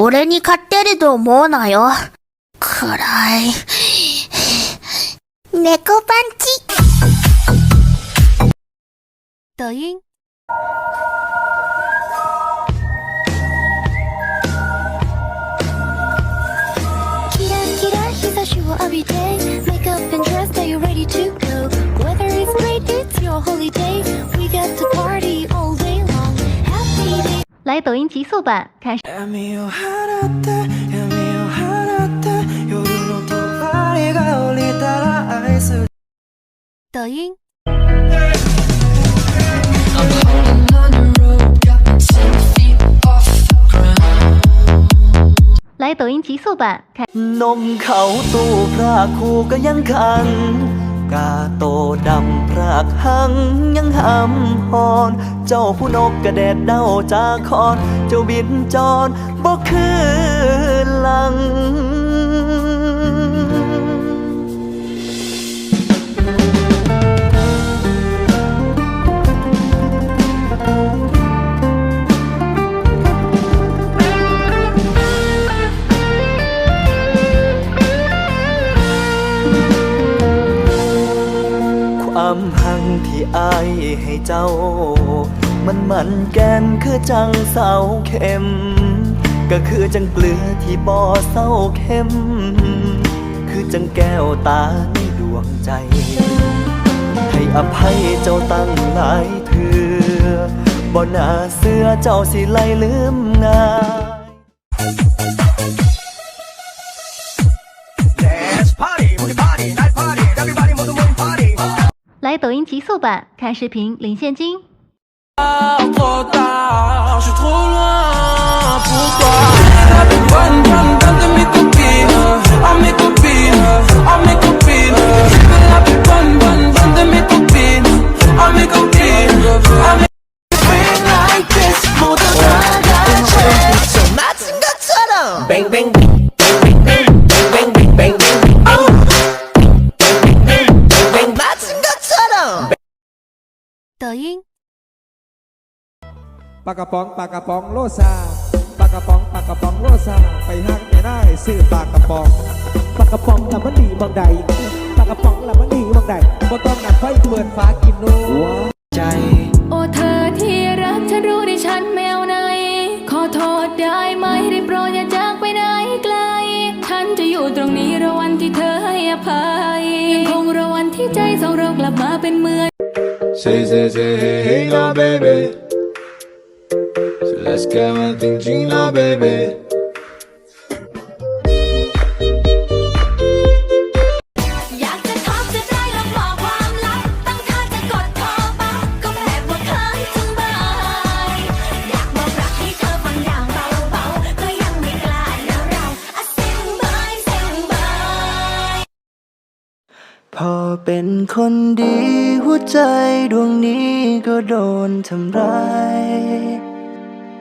俺に勝てると思うなよ。くらい。猫パンチ。抖音、キラキラ日差しを浴びて Make up and dress, are you ready to 来抖音极速版看。抖音。来抖音极速版看。 กาโตดำพรากหังยังหำหอน เจ้าผู้นกกระเด็ดเด้าจากคอน เจ้าบินจรบ่คือหลัง ความหังที่อายให้เจ้า มันมันแกนคือจังเสาเข็ม ก็คือจังเกลือที่บ่อเศร้าเข็ม คือจังแก้วตาในดวงใจ ให้อภัยเจ้าตั้งหลายเถือบ่น่าเสื้อเจ้าสิไล่ลืมง่าย 抖音极速版看视频领现金。抖音、ปลากระป๋องปลากระป๋องโลซาปลากระป๋องปลากระป๋องโลซาไปหักไม่ได้ซื้อปลากระป๋องปลากระป๋องละมันดีบางใดปลากระป๋องละมันดีบางใดบ่ต้องดับไฟเปิดฟ้ากินโน้ใจ โอ้เธอที่รักฉันรู้ดิฉันไม่เอาไหน ขอโทษได้ไหมได้โปรดอย่าจากไปไหนไกล ฉันจะอยู่ตรงนี้รอวันที่เธอให้อภัยยังคงรอวันที่ใจสองเรากลับมาเป็นเหมือน Say, say, say, hey, hey now, baby. So let's get one thing, Gina, baby. อยากจะท็อปจะได้ลองบอกความลับ ตั้งท่าจะกดคอปั๊บก็แบบว่าเคินจังบายอยากบอกรักให้เธอฟังอย่างเบาๆ ก็ยังไม่กล้านะเราอะเซ็งบายเซ็งบาย พอเป็นคนดี หัวใจดวงนี้ก็โดนทำร้าย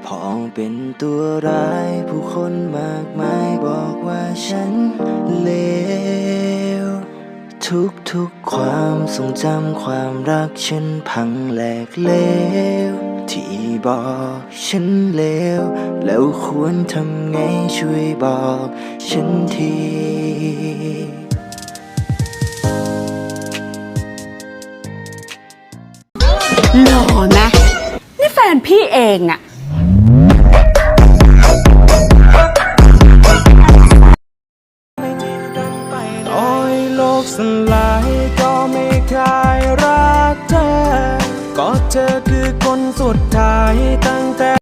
พอเป็นตัวร้าย ผู้คนมากมายบอกว่าฉันเลว ทุกทุกความทรงจำความรักฉันพังแหลกเลว ที่บอกฉันเลว แล้วควรทำไงช่วยบอกฉันที งอะต่อยโลกสลายก็ไม่คายรักเธอ ก็เธอคือคนสุดท้ายตั้งแต่